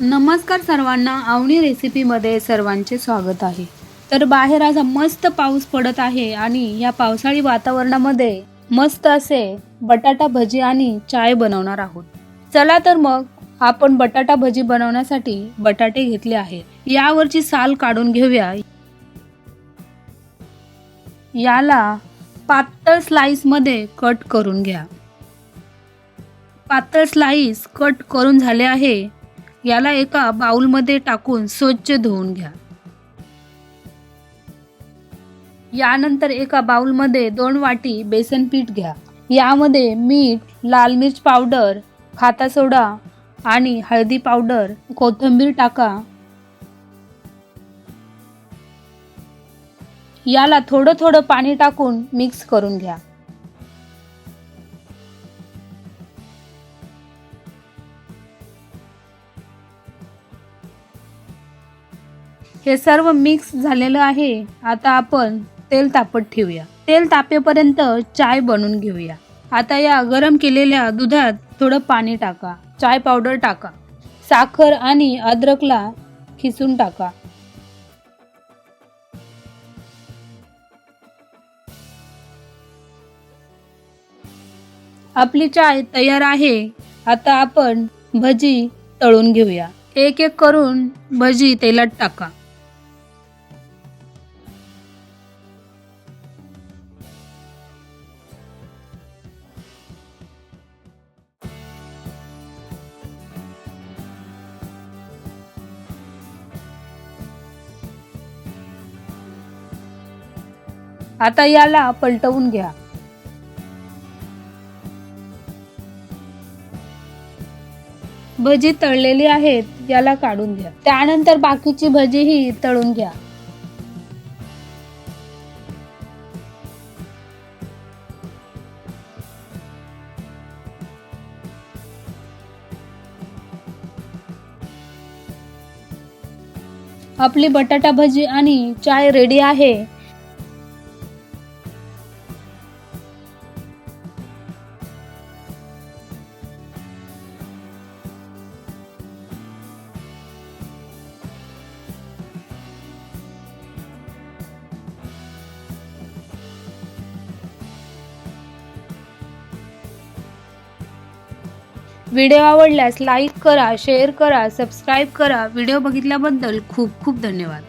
नमस्कार सर्वांना आवणी रेसिपीमध्ये सर्वांचे स्वागत आहे. तर बाहेर आज मस्त पाऊस पडत आहे आणि या पावसाळी वातावरणामध्ये मस्त असे बटाटा भजी आणि चाय बनवणार आहोत. चला तर मग आपण बटाटा भजी बनवण्यासाठी बटाटे घेतले आहेत. यावरची साल काढून घेऊया. याला पातळ स्लाईसमध्ये कट करून घ्या. पातळ स्लाईस कट करून झाले आहे. याला एका बाउलमध्ये टाकून स्वच्छ धुवून घ्या. यानंतर एका बाउलमध्ये दोन वाटी बेसन पीठ घ्या. यामध्ये मीठ लाल मिर्च पावडर खाता सोडा आणि हळदी पावडर कोथिंबीर टाका. याला थोडं थोडं पाणी टाकून मिक्स करून घ्या. हे सर्व मिक्स झालेलं आहे. आता आपण तेल तापत ठेवूया. तेल तापेपर्यंत चाय बनवून घेऊया. आता या गरम केलेल्या दुधात थोडं पाणी टाका. चाय पावडर टाका. साखर आणि अद्रकला खिसून टाका. आपली चाय तयार आहे. आता आपण भजी तळून घेऊया. एक एक करून भजी तेलात टाका. आता याला पलटवून घ्या. भजी तळलेली आहेत याला काढून घ्या. त्यानंतर बाकीची भजीही तळून घ्या. आपली बटाटा भजी आणि चाय रेडी आहे. व्हिडिओ आवडल्यास लाईक करा शेअर करा सबस्क्राईब करा. व्हिडिओ बघितल्याबद्दल खूप खूप धन्यवाद.